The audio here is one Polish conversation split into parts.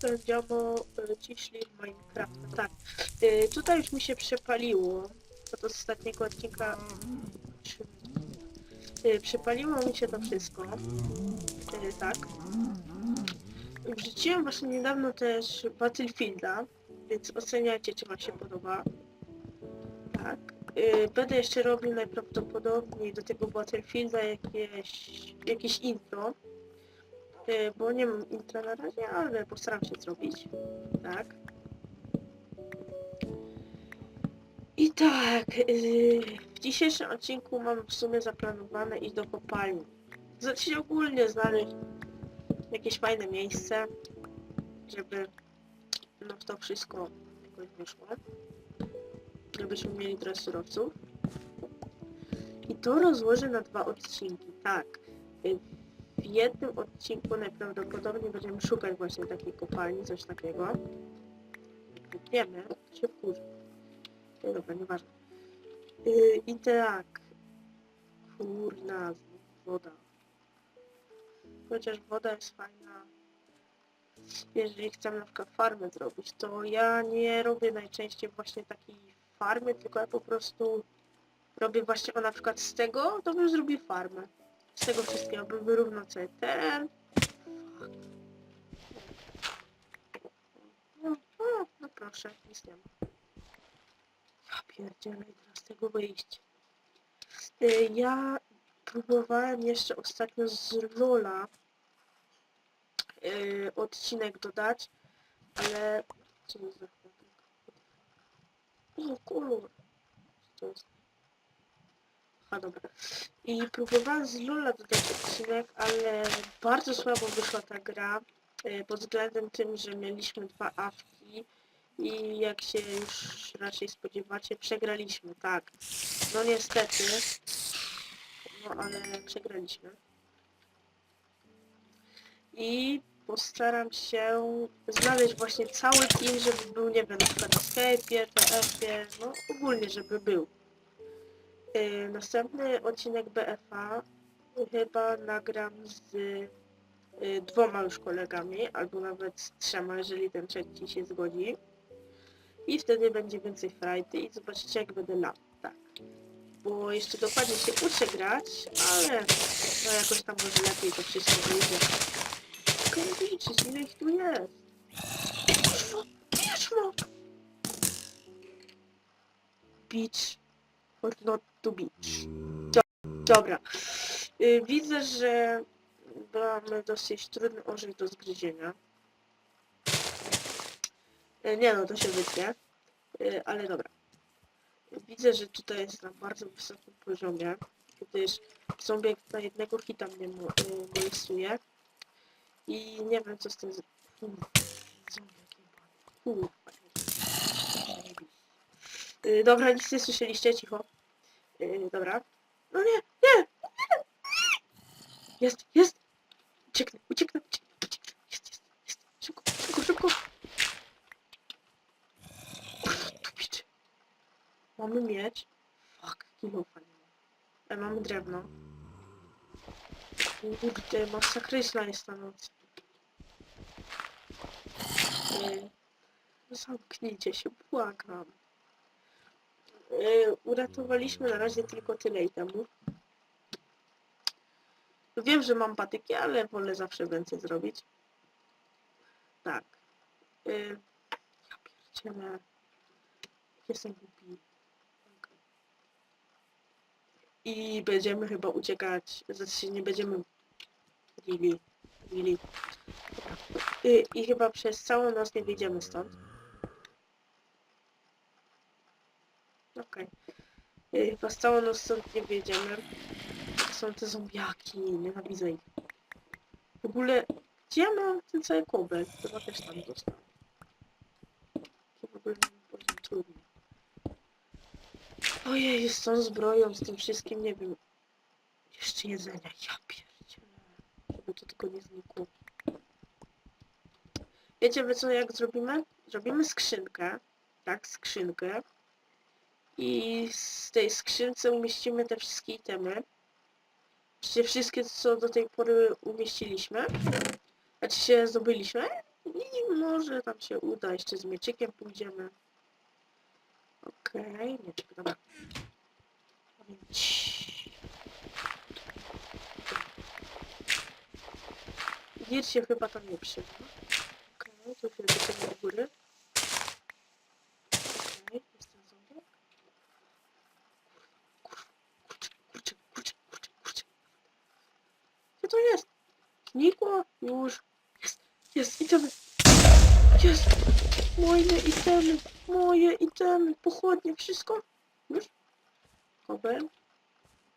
dzisiaj będziemy ciśli Minecrafta. Tak, e, tutaj już mi się przepaliło od ostatniego odcinka. E, Przepaliło mi się to wszystko. E, Tak. Wrzuciłem właśnie niedawno też Battlefielda, więc oceniajcie, czy wam się podoba. Tak. Będę jeszcze robił najprawdopodobniej do tego Battlefielda jakieś, jakieś intro. E, Bo nie mam intra na razie, ale postaram się zrobić. Tak. I tak, yy, w dzisiejszym odcinku mam w sumie zaplanowane iść do kopalni. Znaczy ogólnie znaleźć jakieś fajne miejsce, żeby no w to wszystko jakoś wyszło. Żebyśmy mieli trochę surowców. I to rozłożę na dwa odcinki, tak. Y, w jednym odcinku najprawdopodobniej będziemy szukać właśnie takiej kopalni, coś takiego. Wiemy, to się wkurzy. No dobra, nieważne. Yy, I tak. Kurna, woda. Chociaż woda jest fajna. Jeżeli chcemy na przykład farmę zrobić, to ja nie robię najczęściej właśnie takiej farmy, tylko ja po prostu robię właśnie o na przykład z tego, to bym zrobił farmę z tego wszystkiego, bym wyrównał cały teren. No, no, no proszę, nic nie ma. Ja pierdzielę, i teraz tego wyjść. Y, Ja próbowałem jeszcze ostatnio z Lola y, odcinek dodać, ale... Co jest za? O, kolor. Co to jest? Dobra. I próbowałem z Lula dodać odcinek, ale bardzo słabo wyszła ta gra. e, Pod względem tym, że mieliśmy dwa awki i jak się już raczej spodziewacie, przegraliśmy, tak. No niestety. No ale przegraliśmy. I postaram się znaleźć właśnie cały team, żeby był, nie wiem, na przykład na Skype'ie, TF-ie, no ogólnie, żeby był. Y, Następny odcinek BFA chyba nagram z y, dwoma już kolegami, albo nawet z trzema, jeżeli ten trzeci się zgodzi. I wtedy będzie więcej frajdy i zobaczycie jak będę lat. Tak. Bo jeszcze dokładnie się uczę grać, ale no jakoś tam może lepiej to wszystko wyjdzie. Kurwiczy, ile ich tu jest? Pieszmo! Beach or not to beach. Do, dobra. Y, widzę, że mamy dosyć trudny orzech do zgryzienia. Y, nie no, to się wytnie. Y, ale dobra. Widzę, że tutaj jest na bardzo wysokim poziomie, gdyż zombie na jednego hita mnie molestuje. I nie wiem co z tym... z- Kurwa, jebany. Kurwa. Dobra, nic nie słyszeliście, cicho. Yy, dobra. No nie, nie! Jest, jest! Ucieknę, ucieknę, ucieknę, ucieknę. Jest, jest, jest. Szybko, szybko, szybko. Kurwa, tu biczy. Mamy miecz. Fuck, kilofa nie ma. E, mamy drewno. Kurde, masakryczna jest ta noc. Zamknijcie się, błagam. Yy, uratowaliśmy na razie tylko tyle itemów. Wiem, że mam patyki, ale wolę zawsze więcej zrobić. Tak. Yy, ja pierdzielę. Jestem głupi. I będziemy chyba uciekać. Znaczy nie będziemy... Really. Dobra. Yy, I chyba przez całą noc nie wyjdziemy stąd. Okej. Okay. Chyba całą noc stąd nie wyjedziemy. Są te zombiaki, nienawidzę ich. W ogóle, gdzie ja mam ten cały kobel? Chyba też tam został. To w ogóle bardzo trudno. Ojej, z tą zbroją, z tym wszystkim, nie wiem. Jeszcze jedzenia, ja pierdzielę. Żeby to tylko nie znikło. Wiecie wy co, jak zrobimy? Zrobimy skrzynkę. Tak, skrzynkę i z tej skrzynce umieścimy te wszystkie itemy. Czyli wszystkie, co do tej pory umieściliśmy. Znaczy się zdobyliśmy. I może tam się uda, jeszcze z mieczykiem pójdziemy. Okej, mieczyk, dobra. Dir się chyba tam nie przyda. Okej, tu się do góry. Okej, jest ten ząbek. Kurczę, kurczę, kurczę, kurczę, kurczę. Gdzie to jest? Znikło? Już. Jest, jest, itemy. Jest. Moje itemy, moje itemy, pochodnie, wszystko. Już? Kobel.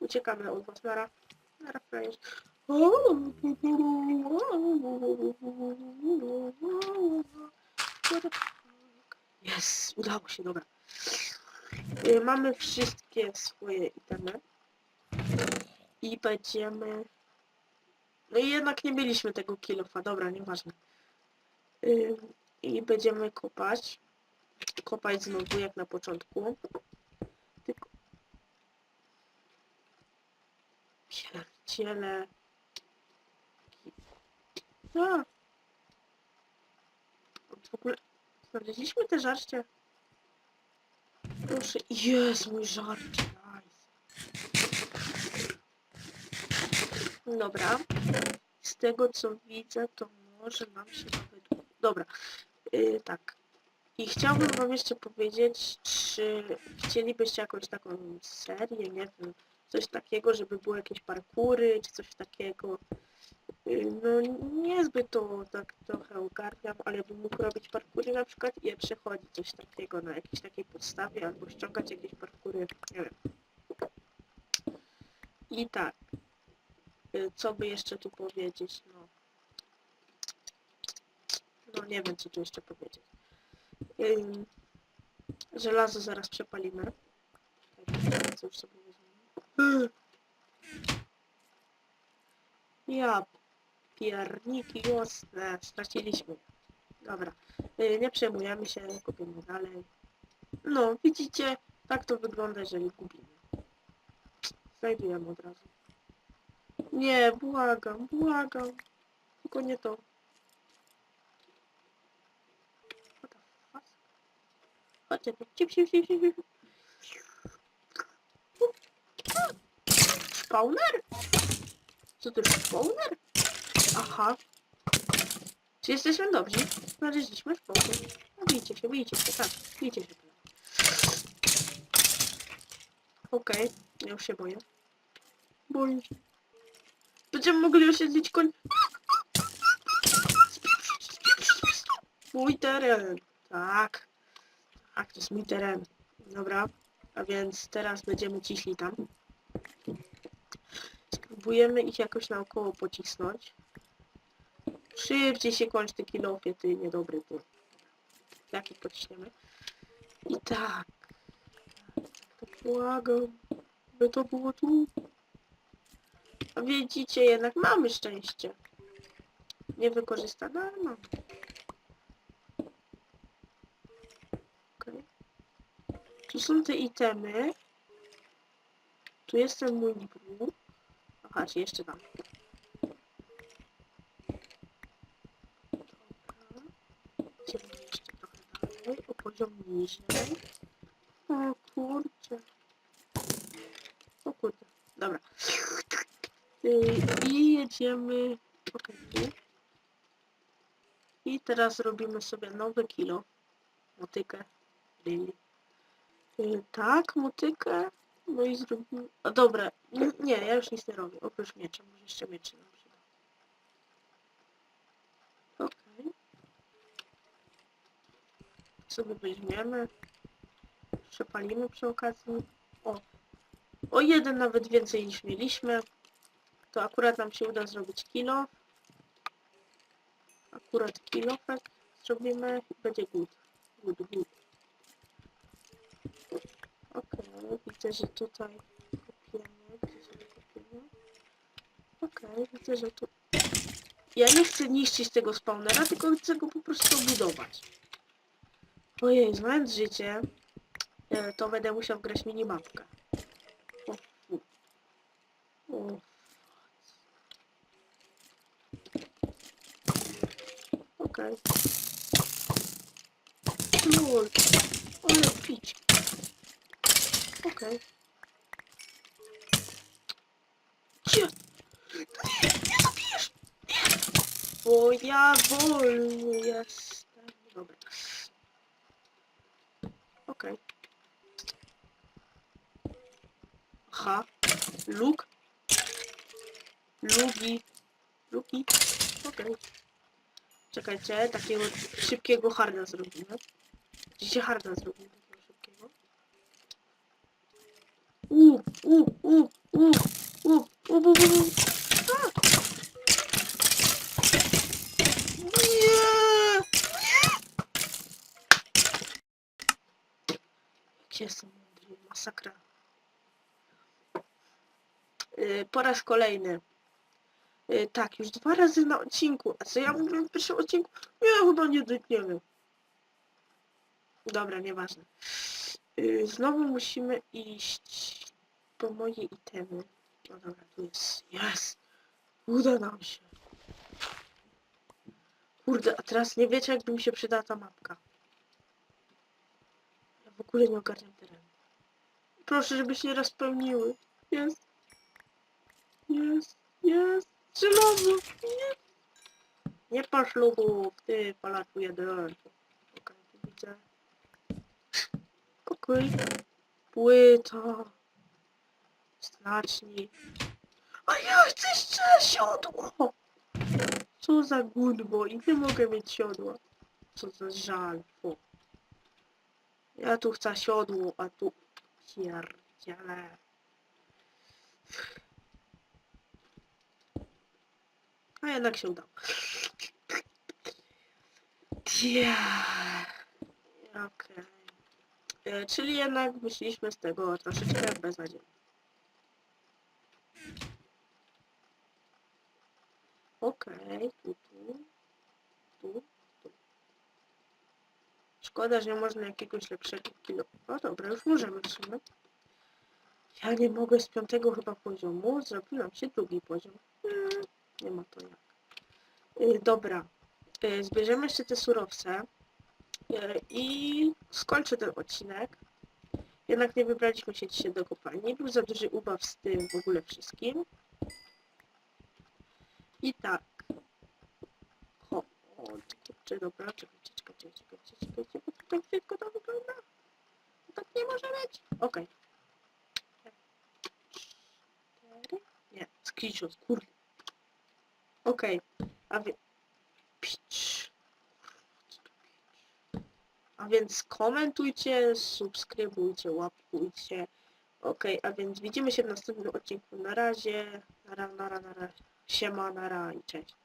Uciekamy od was, nara. Nara. Jest, udało się, dobra. Y, Mamy wszystkie swoje itemy. I będziemy... No i jednak nie mieliśmy tego kilofa, dobra, nieważne. Y, I będziemy kopać. Kopać znowu jak na początku. Tylko... Pierdziele. A. W ogóle znaleźliśmy te żarcie. Proszę, jest mój żarcie, nice. Dobra. Z tego co widzę, to może nam się nawet... Dobra. Yy, tak. I chciałbym wam jeszcze powiedzieć, czy chcielibyście jakąś taką serię, nie wiem, coś takiego, żeby było jakieś parkury, czy coś takiego. Yy, No niezbyt to tak trochę ogarniam, ale bym mógł robić parkury na przykład i je przechodzić coś takiego na jakiejś takiej podstawie, albo ściągać jakieś parkury, nie wiem. I tak. Yy, Co by jeszcze tu powiedzieć, no. No nie wiem, co tu jeszcze powiedzieć. Ym, żelazo zaraz przepalimy. Co już sobie weźmiemy. Ja pierniki jasne, straciliśmy. Dobra, y, nie przejmujemy się, kupimy dalej. No, widzicie, tak to wygląda, jeżeli gubimy. Znajdujemy od razu. Nie, błagam, błagam. Tylko nie to. Chodźcie tu. Cip, cip, cip, cip. Spawner? Co to jest spawner? Aha. Czy jesteśmy dobrzy? Znaleźliśmy spokój. No bijcie się, bijcie się, tak. Bijcie się. Okej, ja już się boję. Boję się. Będziemy mogli osiedlić koń... Spieprzyć. Mój teren. Tak. Tak, to jest mój teren. Dobra. A więc teraz będziemy ciśli tam. Spróbujemy ich jakoś naokoło pocisnąć. Szybciej się kończ ty kilofie, ty niedobry ty. Jak ich pociśniemy? I tak. To błagam. By to było tu. Widzicie, jednak mamy szczęście. Niewykorzystane, ale mamy. Okej. Tu są te itemy. Tu jest ten mój bruk. Aha, czy jeszcze tam. Dobra. Idziemy jeszcze trochę dalej. O poziom niżej. O kurczę. O kurde. Dobra. Y, I jedziemy... Tu. I teraz robimy sobie nowe kilo. Motykę. Really. Y, tak, motykę. No i zrobimy... A dobra, nie, ja już nic nie robię, oprócz miecza, może jeszcze mieczy nam przyda. Okej. Sobie weźmiemy. Przepalimy przy okazji. O. O jeden nawet więcej niż mieliśmy. To akurat nam się uda zrobić kilo. Akurat kilofek zrobimy i będzie good. Good, good. Okej, widzę, że tutaj kopiemy. Okej, widzę, że tu... Ja nie chcę niszczyć tego spawnera, tylko chcę go po prostu budować. Ojej, znając życie, e, to będę musiał grać minimapkę. O, fu. o. Okej. lol. Ale pić. Okej. Gdzie? Nie, nie zabijesz! Nie! Bo ja wolny jestem. Dobra. Okej. Aha. Luk. Lugi. Luki. Okej. Czekajcie, takiego szybkiego harda zrobimy. Dzisiaj harda zrobimy takiego szybkiego. U, u, u, u, u, u, u, u, u. Nie! Jestem mądry, masakra. Yy, po raz kolejny. Yy, tak, już dwa razy na odcinku. A co ja mówiłem w pierwszym odcinku? Nie, chyba nie, nie wiem. Dobra, nieważne. Yy, znowu musimy iść po moje itemy. No dobra, tu jest. Jest! Uda nam się. Kurde, a teraz nie wiecie, jakby mi się przydała ta mapka. Ja w ogóle nie ogarniam terenu. Proszę, żeby się nie rozpełniły. Jest. Jest. Jest. Żelazo. Nie. Nie patrz lubów, ty palaczu jeden. Okej, tu widzę. Okej. Płyta. Znacznik. A ja chcę jeszcze siodło! Co za gudbo i nie mogę mieć siodła. Co za żal. O. Ja tu chcę siodło, a tu pierdziele. A jednak się udało. Ja. Okej. E, Czyli jednak wyszliśmy z tego troszeczkę beznadziejnie. Okej, tu, tu, tu, tu. Szkoda, że nie można jakiegoś lepszego kilo. No dobra, już możemy sumie. Ja nie mogę z piątego chyba poziomu. Zrobiłam się drugi poziom. Hmm, nie ma to jak. Y, dobra. Y, zbierzemy jeszcze te surowce. Y, I skończę ten odcinek. Jednak nie wybraliśmy się dzisiaj do kopalni. Był za duży ubaw z tym w ogóle wszystkim. I tak. Ho, o, kurczę, dobra, czekajcie, czekajcie, czekajcie, czekajcie, bo tak wszystko to wygląda. Tak nie może być. Okej. Cztery? Nie, screenshot, kurde. Okej, a więc... A więc komentujcie, subskrybujcie, łapkujcie. Okej, a więc widzimy się w następnym odcinku. Na razie. Nara, nara, nara. Siema, nara i cześć.